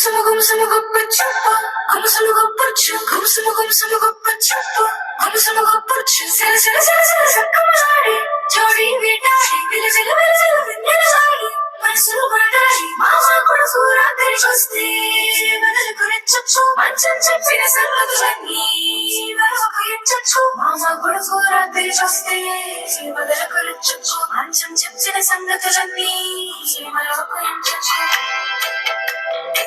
గుమసలు గుమసలు గొప్ప చెప్ప. గుమసలు గొప్పచ్చు గుమసలు గుమసలు గొప్ప చెప్ప. గుమసలు గొప్పచ్చు సిర సిర సిర సిర సక్కమలాడి జోడి వేటాడి విలసిల విలసిల విన్నెలసాగి మనసులు పడతాయి మామ కొడుకు రాత్రి చూస్తే వెనలు గురించచ్చు మంచం చెప్పిన సంగతులన్నీ వెనలకు ఎంచచ్చు మామ కూడా రాత్రి చూస్తే వదల గురించచ్చు మంచం చెప్పిన సంగతులన్నీ వెనలకు ఎంచచ్చు